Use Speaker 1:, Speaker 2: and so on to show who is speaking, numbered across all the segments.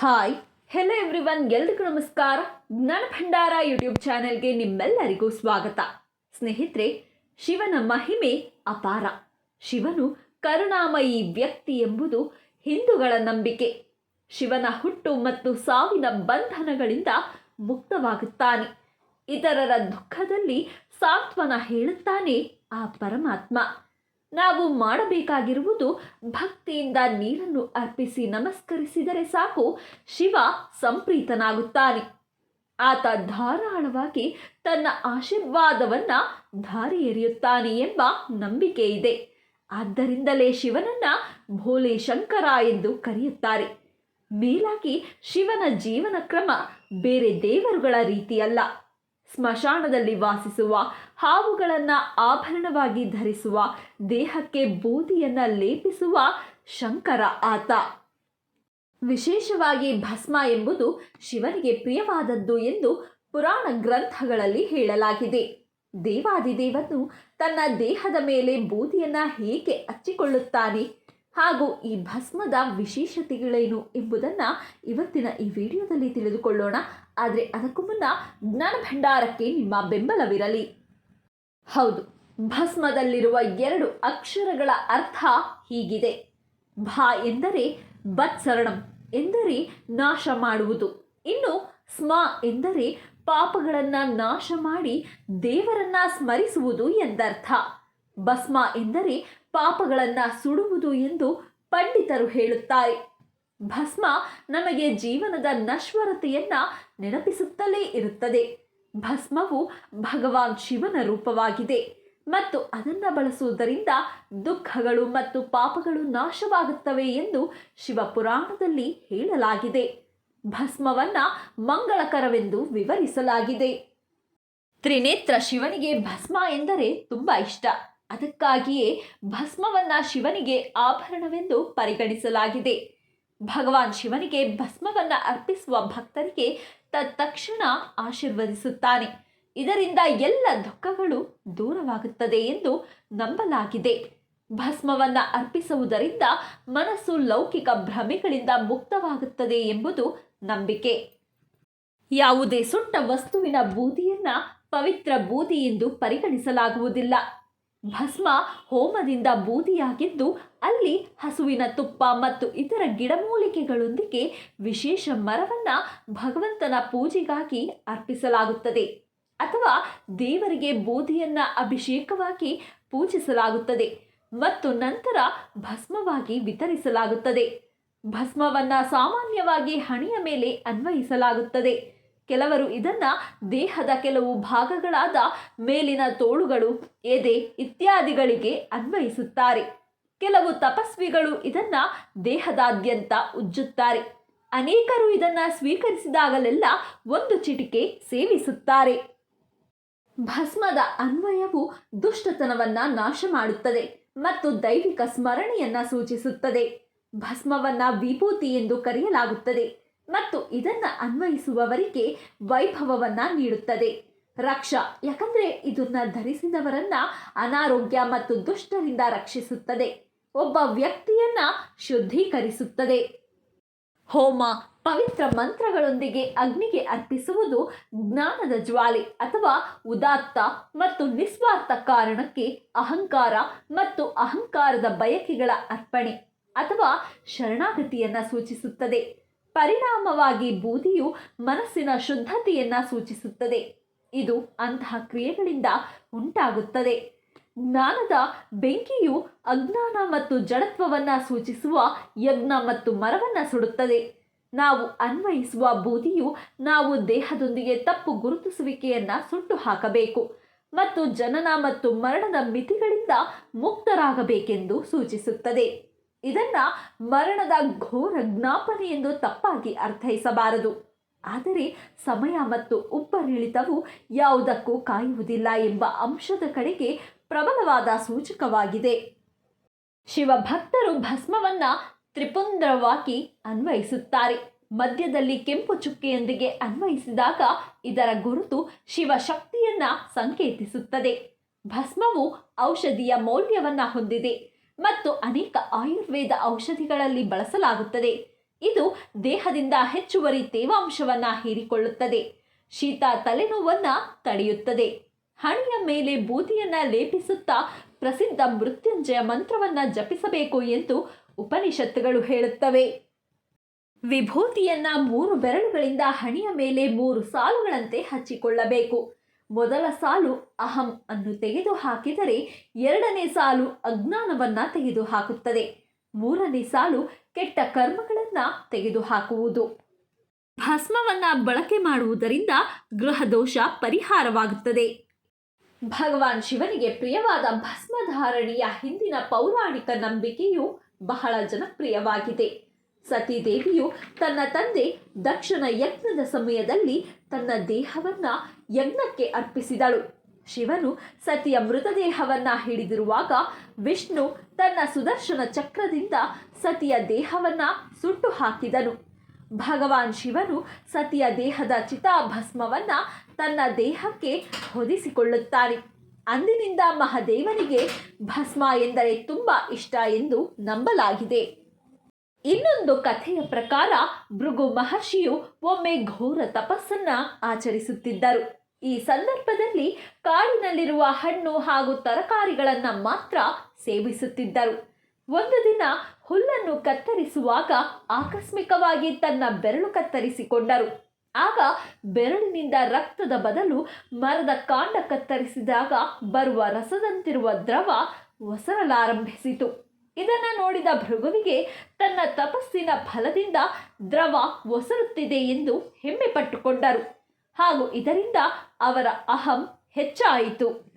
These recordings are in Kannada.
Speaker 1: ಹಾಯ್ ಹೆಲೋ ಎವ್ರಿವನ್ ಎಲ್ರಿಗೂ ನಮಸ್ಕಾರ. ಜ್ಞಾನ ಭಂಡಾರ ಯೂಟ್ಯೂಬ್ ಚಾನೆಲ್ಗೆ ನಿಮ್ಮೆಲ್ಲರಿಗೂ ಸ್ವಾಗತ. ಸ್ನೇಹಿತರೆ, ಶಿವನ ಮಹಿಮೆ ಅಪಾರ. ಶಿವನು ಕರುಣಾಮಯಿ ವ್ಯಕ್ತಿ ಎಂಬುದು ಹಿಂದೂಗಳ ನಂಬಿಕೆ. ಶಿವನ ಹುಟ್ಟು ಮತ್ತು ಸಾವಿನ ಬಂಧನಗಳಿಂದ ಮುಕ್ತವಾಗುತ್ತಾನೆ. ಇತರರ ದುಃಖದಲ್ಲಿ ಸಾಂತ್ವನ ಹೇಳುತ್ತಾನೆ ಆ ಪರಮಾತ್ಮ. ನಾವು ಮಾಡಬೇಕಾಗಿರುವುದು ಭಕ್ತಿಯಿಂದ ನೀರನ್ನು ಅರ್ಪಿಸಿ ನಮಸ್ಕರಿಸಿದರೆ ಸಾಕು. ಶಿವ ಸಂಪ್ರೀತನಾಗುತ್ತಾನೆ. ಆತ ಧಾರಾಳವಾಗಿ ತನ್ನ ಆಶೀರ್ವಾದವನ್ನ ಧಾರಿ ಎರೆಯುತ್ತಾನೆ ಎಂಬ ನಂಬಿಕೆ ಇದೆ. ಆದ್ದರಿಂದಲೇ ಶಿವನನ್ನ ಭೋಲೆ ಶಂಕರ ಎಂದು ಕರೆಯುತ್ತಾರೆ. ಮೇಲಾಗಿ ಶಿವನ ಜೀವನ ಕ್ರಮ ಬೇರೆ ದೇವರುಗಳ ರೀತಿಯಲ್ಲ. ಸ್ಮಶಾನದಲ್ಲಿ ವಾಸಿಸುವ, ಹಾವುಗಳನ್ನು ಆಭರಣವಾಗಿ ಧರಿಸುವ, ದೇಹಕ್ಕೆ ಬೂದಿಯನ್ನು ಲೇಪಿಸುವ ಶಂಕರ ಆತ. ವಿಶೇಷವಾಗಿ ಭಸ್ಮ ಎಂಬುದು ಶಿವನಿಗೆ ಪ್ರಿಯವಾದದ್ದು ಎಂದು ಪುರಾಣ ಗ್ರಂಥಗಳಲ್ಲಿ ಹೇಳಲಾಗಿದೆ. ದೇವಾದಿದೇವನು ತನ್ನ ದೇಹದ ಮೇಲೆ ಬೂದಿಯನ್ನು ಹೇಗೆ ಹಚ್ಚಿಕೊಳ್ಳುತ್ತಾನೆ? ಹಾಗೂ ಈ ಭಸ್ಮದ ವಿಶೇಷತೆಗಳೇನು ಎಂಬುದನ್ನು ಇವತ್ತಿನ ಈ ವಿಡಿಯೋದಲ್ಲಿ ತಿಳಿದುಕೊಳ್ಳೋಣ. ಆದರೆ ಅದಕ್ಕೂ ಮುನ್ನ ಜ್ಞಾನ ಭಂಡಾರಕ್ಕೆ ನಿಮ್ಮ ಬೆಂಬಲವಿರಲಿ. ಹೌದು, ಭಸ್ಮದಲ್ಲಿರುವ ಎರಡು ಅಕ್ಷರಗಳ ಅರ್ಥ ಹೀಗಿದೆ. ಭಾ ಎಂದರೆ ಬತ್ಸರಣಂ ಎಂದರೆ ನಾಶ ಮಾಡುವುದು. ಇನ್ನು ಸ್ಮ ಎಂದರೆ ಪಾಪಗಳನ್ನು ನಾಶ ಮಾಡಿ ದೇವರನ್ನ ಸ್ಮರಿಸುವುದು ಎಂದರ್ಥ. ಭಸ್ಮ ಎಂದರೆ ಪಾಪಗಳನ್ನು ಸುಡುವುದು ಎಂದು ಪಂಡಿತರು ಹೇಳುತ್ತಾರೆ. ಭಸ್ಮ ನಮಗೆ ಜೀವನದ ನಶ್ವರತೆಯನ್ನ ನೆನಪಿಸುತ್ತಲೇ ಇರುತ್ತದೆ. ಭಸ್ಮವು ಭಗವಾನ್ ಶಿವನ ರೂಪವಾಗಿದೆ ಮತ್ತು ಅದನ್ನು ಬಳಸುವುದರಿಂದ ದುಃಖಗಳು ಮತ್ತು ಪಾಪಗಳು ನಾಶವಾಗುತ್ತವೆ ಎಂದು ಶಿವಪುರಾಣದಲ್ಲಿ ಹೇಳಲಾಗಿದೆ. ಭಸ್ಮವನ್ನ ಮಂಗಳಕರವೆಂದು ವಿವರಿಸಲಾಗಿದೆ. ತ್ರಿನೇತ್ರ ಶಿವನಿಗೆ ಭಸ್ಮ ಎಂದರೆ ತುಂಬ ಇಷ್ಟ. ಅದಕ್ಕಾಗಿಯೇ ಭಸ್ಮವನ್ನ ಶಿವನಿಗೆ ಆಭರಣವೆಂದು ಪರಿಗಣಿಸಲಾಗಿದೆ. ಭಗವಾನ್ ಶಿವನಿಗೆ ಭಸ್ಮವನ್ನ ಅರ್ಪಿಸುವ ಭಕ್ತರಿಗೆ ತತ್ಕ್ಷಣ ಆಶೀರ್ವದಿಸುತ್ತಾನೆ. ಇದರಿಂದ ಎಲ್ಲ ದುಃಖಗಳು ದೂರವಾಗುತ್ತದೆ ಎಂದು ನಂಬಲಾಗಿದೆ. ಭಸ್ಮವನ್ನ ಅರ್ಪಿಸುವುದರಿಂದ ಮನಸ್ಸು ಲೌಕಿಕ ಭ್ರಮೆಗಳಿಂದ ಮುಕ್ತವಾಗುತ್ತದೆ ಎಂಬುದು ನಂಬಿಕೆ. ಯಾವುದೇ ಸುಟ್ಟ ವಸ್ತುವಿನ ಬೂದಿಯನ್ನು ಪವಿತ್ರ ಬೂದಿ ಎಂದು ಪರಿಗಣಿಸಲಾಗುವುದಿಲ್ಲ. ಭಸ್ಮ ಹೋಮದಿಂದ ಬೂದಿಯಾಗಿದ್ದು ಅಲ್ಲಿ ಹಸುವಿನ ತುಪ್ಪ ಮತ್ತು ಇತರ ಗಿಡಮೂಲಿಕೆಗಳೊಂದಿಗೆ ವಿಶೇಷ ಮರವನ್ನು ಭಗವಂತನ ಪೂಜೆಗಾಗಿ ಅರ್ಪಿಸಲಾಗುತ್ತದೆ. ಅಥವಾ ದೇವರಿಗೆ ಬೂದಿಯನ್ನ ಅಭಿಷೇಕವಾಗಿ ಪೂಜಿಸಲಾಗುತ್ತದೆ ಮತ್ತು ನಂತರ ಭಸ್ಮವಾಗಿ ವಿತರಿಸಲಾಗುತ್ತದೆ. ಭಸ್ಮವನ್ನು ಸಾಮಾನ್ಯವಾಗಿ ಹಣೆಯ ಮೇಲೆ ಅನ್ವಯಿಸಲಾಗುತ್ತದೆ. ಕೆಲವರು ಇದನ್ನ ದೇಹದ ಕೆಲವು ಭಾಗಗಳಾದ ಮೇಲಿನ ತೋಳುಗಳು, ಎದೆ ಇತ್ಯಾದಿಗಳಿಗೆ ಅನ್ವಯಿಸುತ್ತಾರೆ. ಕೆಲವು ತಪಸ್ವಿಗಳು ಇದನ್ನ ದೇಹದಾದ್ಯಂತ ಉಜ್ಜುತ್ತಾರೆ. ಅನೇಕರು ಇದನ್ನ ಸ್ವೀಕರಿಸಿದಾಗಲೆಲ್ಲ ಒಂದು ಚಿಟಿಕೆ ಸೇವಿಸುತ್ತಾರೆ. ಭಸ್ಮದ ಅನ್ವಯವು ದುಷ್ಟತನವನ್ನ ನಾಶ ಮಾಡುತ್ತದೆ ಮತ್ತು ದೈವಿಕ ಸ್ಮರಣೆಯನ್ನ ಸೂಚಿಸುತ್ತದೆ. ಭಸ್ಮವನ್ನ ವಿಭೂತಿ ಎಂದು ಕರೆಯಲಾಗುತ್ತದೆ. ಮತ್ತು ಇದನ್ನು ಅನ್ವಯಿಸುವವರಿಗೆ ವೈಭವವನ್ನ ನೀಡುತ್ತದೆ. ರಕ್ಷ, ಯಾಕಂದ್ರೆ ಇದನ್ನು ಧರಿಸಿದವರನ್ನ ಅನಾರೋಗ್ಯ ಮತ್ತು ದುಷ್ಟರಿಂದ ರಕ್ಷಿಸುತ್ತದೆ. ಒಬ್ಬ ವ್ಯಕ್ತಿಯನ್ನ ಶುದ್ಧೀಕರಿಸುತ್ತದೆ. ಹೋಮ, ಪವಿತ್ರ ಮಂತ್ರಗಳೊಂದಿಗೆ ಅಗ್ನಿಗೆ ಅರ್ಪಿಸುವುದು ಜ್ಞಾನದ ಜ್ವಾಲೆ ಅಥವಾ ಉದಾತ್ತ ಮತ್ತು ನಿಸ್ವಾರ್ಥ ಕಾರಣಕ್ಕೆ ಅಹಂಕಾರ ಮತ್ತು ಅಹಂಕಾರದ ಬಯಕೆಗಳ ಅರ್ಪಣೆ ಅಥವಾ ಶರಣಾಗತಿಯನ್ನ ಸೂಚಿಸುತ್ತದೆ. ಪರಿಣಾಮವಾಗಿ ಬೂದಿಯು ಮನಸ್ಸಿನ ಶುದ್ಧತೆಯನ್ನು ಸೂಚಿಸುತ್ತದೆ. ಇದು ಅಂತಹ ಕ್ರಿಯೆಗಳಿಂದ ಉಂಟಾಗುತ್ತದೆ. ಜ್ಞಾನದ ಬೆಂಕಿಯು ಅಜ್ಞಾನ ಮತ್ತು ಜಡತ್ವವನ್ನು ಸೂಚಿಸುವ ಯಜ್ಞ ಮತ್ತು ಮರವನ್ನು ಸುಡುತ್ತದೆ. ನಾವು ಅನ್ವಯಿಸುವ ಬೂದಿಯು ನಾವು ದೇಹದೊಂದಿಗೆ ತಪ್ಪು ಗುರುತಿಸುವಿಕೆಯನ್ನು ಸುಟ್ಟು ಹಾಕಬೇಕು ಮತ್ತು ಜನನ ಮತ್ತು ಮರಣದ ಮಿತಿಗಳಿಂದ ಮುಕ್ತರಾಗಬೇಕೆಂದು ಸೂಚಿಸುತ್ತದೆ. ಇದನ್ನ ಮರಣದ ಘೋರ ಜ್ಞಾಪನೆ ಎಂದು ತಪ್ಪಾಗಿ ಅರ್ಥೈಸಬಾರದು. ಆದರೆ ಸಮಯ ಮತ್ತು ಉಪ್ಪರಿಳಿತವು ಯಾವುದಕ್ಕೂ ಕಾಯುವುದಿಲ್ಲ ಎಂಬ ಅಂಶದ ಕಡೆಗೆ ಪ್ರಬಲವಾದ ಸೂಚಕವಾಗಿದೆ. ಶಿವಭಕ್ತರು ಭಸ್ಮವನ್ನ ತ್ರಿಪುಂದ್ರವಾಗಿ ಅನ್ವಯಿಸುತ್ತಾರೆ. ಮಧ್ಯದಲ್ಲಿ ಕೆಂಪು ಚುಕ್ಕೆಯೊಂದಿಗೆ ಅನ್ವಯಿಸಿದಾಗ ಇದರ ಗುರುತು ಶಿವಶಕ್ತಿಯನ್ನ ಸಂಕೇತಿಸುತ್ತದೆ. ಭಸ್ಮವು ಔಷಧಿಯ ಮೌಲ್ಯವನ್ನ ಹೊಂದಿದೆ. ಮತ್ತು ಅನೇಕ ಆಯುರ್ವೇದ ಔಷಧಿಗಳಲ್ಲಿ ಬಳಸಲಾಗುತ್ತದೆ. ಇದು ದೇಹದಿಂದ ಹೆಚ್ಚುವರಿ ತೇವಾಂಶವನ್ನು ಹೀರಿಕೊಳ್ಳುತ್ತದೆ. ಶೀತ ತಲೆನೋವನ್ನು ತಡೆಯುತ್ತದೆ. ಹಣೆಯ ಮೇಲೆ ಬೂದಿಯನ್ನ ಲೇಪಿಸುತ್ತಾ ಪ್ರಸಿದ್ಧ ಮೃತ್ಯುಂಜಯ ಮಂತ್ರವನ್ನ ಜಪಿಸಬೇಕು ಎಂದು ಉಪನಿಷತ್ತುಗಳು ಹೇಳುತ್ತವೆ. ವಿಭೂತಿಯನ್ನ ಮೂರು ಬೆರಳುಗಳಿಂದ ಹಣೆಯ ಮೇಲೆ ಮೂರು ಸಾಲುಗಳಂತೆ ಹಚ್ಚಿಕೊಳ್ಳಬೇಕು. ಮೊದಲ ಸಾಲು ಅಹಂ ಅನ್ನು ತೆಗೆದು ಹಾಕಿದರೆ ಎರಡನೇ ಸಾಲು ಅಜ್ಞಾನವನ್ನ ತೆಗೆದು ಹಾಕುತ್ತದೆ ಮೂರನೇ ಸಾಲು ಕೆಟ್ಟ ಕರ್ಮಗಳನ್ನ ತೆಗೆದು ಹಾಕುವುದು ಭಸ್ಮವನ್ನ ಬಳಕೆ ಮಾಡುವುದರಿಂದ ಗೃಹದೋಷ ಪರಿಹಾರವಾಗುತ್ತದೆ. ಭಗವಾನ್ ಶಿವನಿಗೆ ಪ್ರಿಯವಾದ ಭಸ್ಮಧಾರಣೆಯ ಹಿಂದಿನ ಪೌರಾಣಿಕ ನಂಬಿಕೆಯು ಬಹಳ ಜನಪ್ರಿಯವಾಗಿದೆ. ಸತೀದೇವಿಯು ತನ್ನ ತಂದೆ ದಕ್ಷನ ಯಜ್ಞದ ಸಮಯದಲ್ಲಿ ತನ್ನ ದೇಹವನ್ನ ಯಜ್ಞಕ್ಕೆ ಅರ್ಪಿಸಿದಳು. ಶಿವನು ಸತಿಯ ಮೃತದೇಹವನ್ನ ಹಿಡಿದಿರುವಾಗ ವಿಷ್ಣು ತನ್ನ ಸುದರ್ಶನ ಚಕ್ರದಿಂದ ಸತಿಯ ದೇಹವನ್ನ ಸುಟ್ಟು ಹಾಕಿದನು. ಭಗವಾನ್ ಶಿವನು ಸತಿಯ ದೇಹದ ಚಿತಾಭಸ್ಮವನ್ನ ತನ್ನ ದೇಹಕ್ಕೆ ಹೊದಿಸಿಕೊಳ್ಳುತ್ತಾನೆ. ಅಂದಿನಿಂದ ಮಹಾದೇವನಿಗೆ ಭಸ್ಮ ಎಂದರೆ ತುಂಬ ಇಷ್ಟ ಎಂದು ನಂಬಲಾಗಿದೆ. ಇನ್ನೊಂದು ಕಥೆಯ ಪ್ರಕಾರ ಭೃಗು ಮಹರ್ಷಿಯು ಒಮ್ಮೆ ಘೋರ ತಪಸ್ಸನ್ನ ಆಚರಿಸುತ್ತಿದ್ದರು. ಈ ಸಂದರ್ಭದಲ್ಲಿ ಕಾಡಿನಲ್ಲಿರುವ ಹಣ್ಣು ಹಾಗೂ ತರಕಾರಿಗಳನ್ನು ಮಾತ್ರ ಸೇವಿಸುತ್ತಿದ್ದರು. ಒಂದು ದಿನ ಹುಲ್ಲನ್ನು ಕತ್ತರಿಸುವಾಗ ಆಕಸ್ಮಿಕವಾಗಿ ತನ್ನ ಬೆರಳು ಕತ್ತರಿಸಿಕೊಂಡರು. ಆಗ ಬೆರಳಿನಿಂದ ರಕ್ತದ ಬದಲು ಮರದ ಕಾಂಡ ಕತ್ತರಿಸಿದಾಗ ಬರುವ ರಸದಂತಿರುವ ದ್ರವ ಒಸರಲಾರಂಭಿಸಿತು. ಇದನ್ನ ನೋಡಿದ ಭೃಗುವಿಗೆ ತನ್ನ ತಪಸ್ಸಿನ ಫಲದಿಂದ ದ್ರವ ಒಸರುತ್ತಿದೆ ಎಂದು ಹೆಮ್ಮೆ ಪಟ್ಟುಕೊಂಡರು ಹಾಗೂ ಇದರಿಂದ ಅವರ ಅಹಂ ಹೆಚ್ಚಾಯಿತು.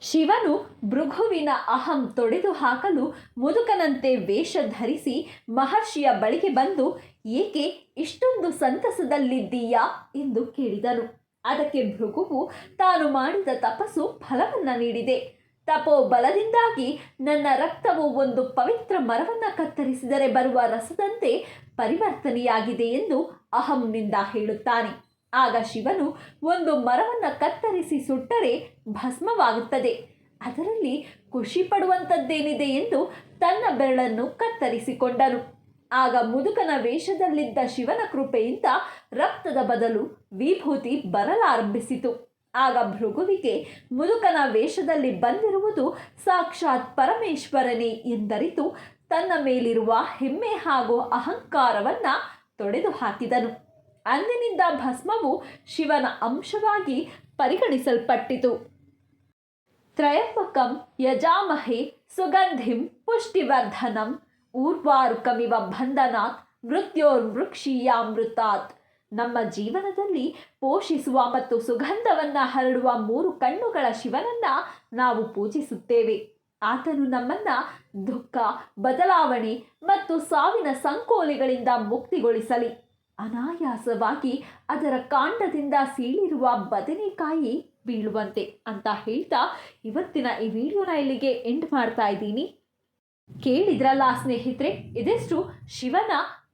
Speaker 1: ಶಿವನು ಭೃಗುವಿನ ಅಹಂ ತೊಡೆದು ಹಾಕಲು ಮುದುಕನಂತೆ ವೇಷ ಧರಿಸಿ ಮಹರ್ಷಿಯ ಬಳಿಗೆ ಬಂದು, ಏಕೆ ಇಷ್ಟೊಂದು ಸಂತಸದಲ್ಲಿದ್ದೀಯಾ? ಎಂದು ಕೇಳಿದನು. ಅದಕ್ಕೆ ಭೃಗುವು ತಾನು ಮಾಡಿದ ತಪಸ್ಸು ಫಲವನ್ನು ನೀಡಿದೆ. ತಪೋ ಬಲದಿಂದಾಗಿ ನನ್ನ ರಕ್ತವು ಒಂದು ಪವಿತ್ರ ಮರವನ್ನು ಕತ್ತರಿಸಿದರೆ ಬರುವ ರಸದಂತೆ ಪರಿವರ್ತನೆಯಾಗಿದೆ ಎಂದು ಅಹಂನಿಂದ ಹೇಳುತ್ತಾನೆ. ಆಗ ಶಿವನು ಒಂದು ಮರವನ್ನು ಕತ್ತರಿಸಿ ಸುಟ್ಟರೆ ಭಸ್ಮವಾಗುತ್ತದೆ. ಅದರಲ್ಲಿ ಖುಷಿ ಪಡುವಂಥದ್ದೇನಿದೆ ಎಂದು ತನ್ನ ಬೆರಳನ್ನು ಕತ್ತರಿಸಿಕೊಂಡನು. ಆಗ ಮುದುಕನ ವೇಷದಲ್ಲಿದ್ದ ಶಿವನ ಕೃಪೆಯಿಂದ ರಕ್ತದ ಬದಲು ವಿಭೂತಿ ಬರಲಾರಂಭಿಸಿತು. ಆಗ ಭೃಗುವಿಗೆ ಮುದುಕನ ವೇಷದಲ್ಲಿ ಬಂದಿರುವುದು ಸಾಕ್ಷಾತ್ ಪರಮೇಶ್ವರನೇ ಎಂದರಿತು ತನ್ನ ಮೇಲಿರುವ ಹೆಮ್ಮೆ ಹಾಗೂ ಅಹಂಕಾರವನ್ನ ತೊಡೆದು ಹಾಕಿದನು. ಅಂದಿನಿಂದ ಭಸ್ಮವು ಶಿವನ ಅಂಶವಾಗಿ ಪರಿಗಣಿಸಲ್ಪಟ್ಟಿತು. ತ್ರಯಂಬಕಂ ಯಜಾಮಹೆ ಸುಗಂಧಿಂ ಪುಷ್ಟಿವರ್ಧನಂ ಊರ್ವಾರುಕಮಿವ ಬಂಧನಾತ್ ಮೃತ್ಯೋರ್ಮೃಕ್ಷೀಯಾಮೃತಾತ್. ನಮ್ಮ ಜೀವನದಲ್ಲಿ ಪೋಷಿಸುವ ಮತ್ತು ಸುಗಂಧವನ್ನ ಹರಡುವ ಮೂರು ಕಣ್ಣುಗಳ ಶಿವನನ್ನ ನಾವು ಪೂಜಿಸುತ್ತೇವೆ. ಆತನು ನಮ್ಮನ್ನ ದುಃಖ, ಬದಲಾವಣೆ ಮತ್ತು ಸಾವಿನ ಸಂಕೋಲೆಗಳಿಂದ ಮುಕ್ತಿಗೊಳಿಸಲಿ. ಅನಾಯಾಸವಾಗಿ ಅದರ ಕಾಂಡದಿಂದ ಸೀಳಿರುವ ಬದನೆಕಾಯಿ ಬೀಳುವಂತೆ ಅಂತ ಹೇಳ್ತಾ ಇವತ್ತಿನ ಈ ವಿಡಿಯೋನ ಇಲ್ಲಿಗೆ ಎಂಡ್ ಮಾಡ್ತಾ ಇದ್ದೀನಿ. ಕೇಳಿದ್ರಲ್ಲ ಸ್ನೇಹಿತರೆ, ಇದೆಷ್ಟು ಶಿವನ